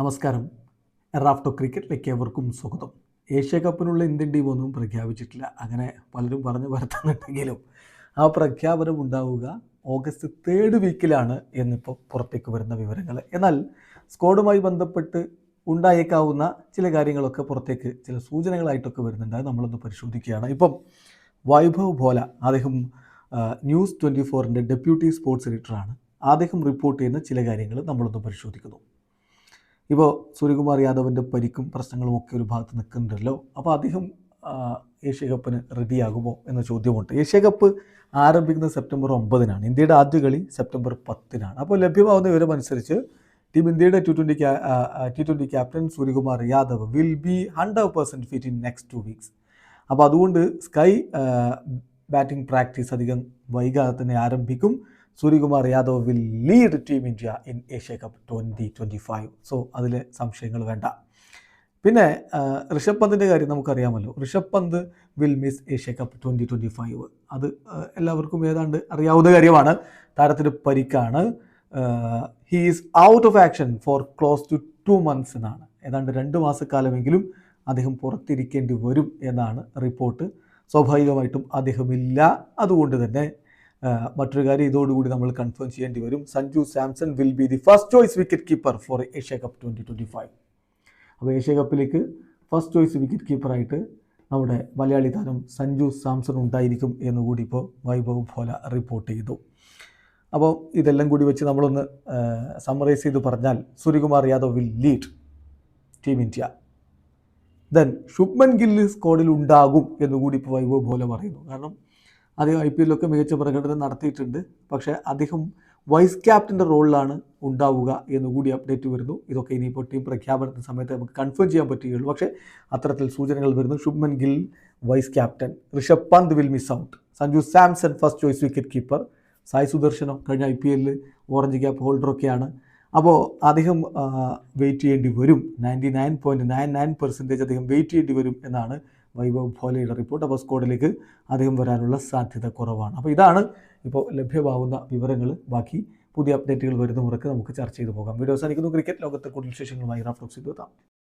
നമസ്കാരം. എറാഫ്റ്റോ ക്രിക്കറ്റിലേക്ക് ഏവർക്കും സ്വാഗതം. ഏഷ്യ കപ്പിനുള്ള ഇന്ത്യൻ ഒന്നും പ്രഖ്യാപിച്ചിട്ടില്ല. അങ്ങനെ പലരും പറഞ്ഞു വരുത്തുന്നുണ്ടെങ്കിലും ആ പ്രഖ്യാപനം ഉണ്ടാവുക ഓഗസ്റ്റ് തേർഡ് വീക്കിലാണ് എന്നിപ്പോൾ പുറത്തേക്ക് വരുന്ന വിവരങ്ങൾ. എന്നാൽ സ്ക്വാഡുമായി ബന്ധപ്പെട്ട് ഉണ്ടായേക്കാവുന്ന ചില കാര്യങ്ങളൊക്കെ പുറത്തേക്ക് ചില സൂചനകളായിട്ടൊക്കെ വരുന്നുണ്ട്. നമ്മളൊന്ന് പരിശോധിക്കുകയാണ്. ഇപ്പം വൈഭവ് ഭോല അദ്ദേഹം ന്യൂസ് ട്വന്റി ഫോറിന്റെ ഡെപ്യൂട്ടി സ്പോർട്സ് എഡിറ്ററാണ്. അദ്ദേഹം റിപ്പോർട്ട് ചെയ്യുന്ന ചില കാര്യങ്ങൾ നമ്മളൊന്ന് പരിശോധിക്കുന്നു. ഇപ്പോൾ സൂര്യകുമാർ യാദവിന്റെ പരിക്കും പ്രശ്നങ്ങളും ഒക്കെ ഒരു ഭാഗത്ത് നിൽക്കുന്നുണ്ടല്ലോ. അപ്പോൾ അദ്ദേഹം ഏഷ്യ കപ്പിന് റെഡിയാകുമോ എന്ന ചോദ്യമുണ്ട്. ഏഷ്യ കപ്പ് ആരംഭിക്കുന്നത് സെപ്റ്റംബർ ഒമ്പതിനാണ്. ഇന്ത്യയുടെ ആദ്യ കളി സെപ്റ്റംബർ പത്തിനാണ്. അപ്പോൾ ലഭ്യമാവുന്ന വിവരം അനുസരിച്ച് ടീം ഇന്ത്യയുടെ T twenty T twenty captain Suryakumar Yadav will be hundred percent fit in next two weeks അപ്പോൾ അതുകൊണ്ട് സ്കൈ ബാറ്റിംഗ് പ്രാക്ടീസ് അധികം വൈകാതെ തന്നെ ആരംഭിക്കും. Suryakumar Yadav will lead team India in Asia cup twenty twenty five so അതിൽ സംശയങ്ങൾ വേണ്ട. പിന്നെ ഋഷഭ് പന്തിന്റെ കാര്യം നമുക്കറിയാമല്ലോ. Rishabh Pant will miss Asia cup twenty twenty five അത് എല്ലാവർക്കും ഏതാണ്ട് അറിയാവുന്ന കാര്യമാണ്. താരത്തിന് പരിക്കാണ്. He is out of action for close to two months എന്നാണ്. ഏതാണ്ട് രണ്ട് മാസക്കാലമെങ്കിലും അദ്ദേഹം പുറത്തിരിക്കേണ്ടി വരും എന്നാണ് റിപ്പോർട്ട്. സ്വാഭാവികമായിട്ടും അദ്ദേഹമില്ല. അതുകൊണ്ട് തന്നെ മറ്റൊരു കാര്യം ഇതോടുകൂടി നമ്മൾ കൺഫേം ചെയ്യേണ്ടി വരും. Sanju Samson will be the first choice wicket keeper for Asia cup twenty twenty five അപ്പോൾ ഏഷ്യ കപ്പിലേക്ക് ഫസ്റ്റ് ചോയ്സ് വിക്കറ്റ് കീപ്പറായിട്ട് നമ്മുടെ മലയാളി താരം സഞ്ജു സാംസൺ ഉണ്ടായിരിക്കും എന്നുകൂടി ഇപ്പോൾ വൈഭവ് ഭോല റിപ്പോർട്ട് ചെയ്തു. അപ്പോൾ ഇതെല്ലാം കൂടി വെച്ച് നമ്മളൊന്ന് സമ്മറൈസ് ചെയ്ത് പറഞ്ഞാൽ Suryakumar Yadav will lead team India then Shubman Gill സ്ക്വാഡിൽ ഉണ്ടാകും എന്നുകൂടി ഇപ്പോൾ വൈഭവ് ഭോല പറയുന്നു. കാരണം അദ്ദേഹം ഐ പി എല്ലൊക്കെ മികച്ച പ്രകടനം നടത്തിയിട്ടുണ്ട്. പക്ഷേ അദ്ദേഹം വൈസ് ക്യാപ്റ്റന്റെ റോളിലാണ് ഉണ്ടാവുക എന്നുകൂടി അപ്ഡേറ്റ് വരുന്നു. ഇതൊക്കെ ഇനിയിപ്പോൾ ടീം പ്രഖ്യാപനത്തിന് സമയത്ത് നമുക്ക് കൺഫേം ചെയ്യാൻ പറ്റുകയുള്ളൂ. പക്ഷേ അത്തരത്തിൽ സൂചനകൾ വരുന്നു. Shubman Gill vice captain. Rishabh Pant will miss out Sanju Samson first choice wicket keeper Sai Sudarshanam കഴിഞ്ഞ ഐ പി എല്ലിൽ ഓറഞ്ച് ക്യാപ്പ് ഹോൾഡറൊക്കെയാണ് അപ്പോൾ അദ്ദേഹം വെയിറ്റ് ചെയ്യേണ്ടി വരും. Ninety nine point nine nine percentage അദ്ദേഹം വെയിറ്റ് ചെയ്യേണ്ടി വരും എന്നാണ് വൈഭവ് ഭോലയുടെ റിപ്പോർട്ട് അപ്പോൾ സ്ക്വാഡിലേക്ക് അദ്ദേഹം വരാനുള്ള സാധ്യത കുറവാണ്. അപ്പോൾ ഇതാണ് ഇപ്പോൾ ലഭ്യമാവുന്ന വിവരങ്ങൾ. ബാക്കി പുതിയ അപ്ഡേറ്റുകൾ വരുന്ന മുറക്ക് നമുക്ക് ചർച്ച ചെയ്തു പോകാം. വീഡിയോ അവസാനിക്കുന്നു. ക്രിക്കറ്റ് ലോകത്തെ കൂടുതൽ വിശേഷങ്ങളുമായി റാഫ്ലോക്സ് എത്താം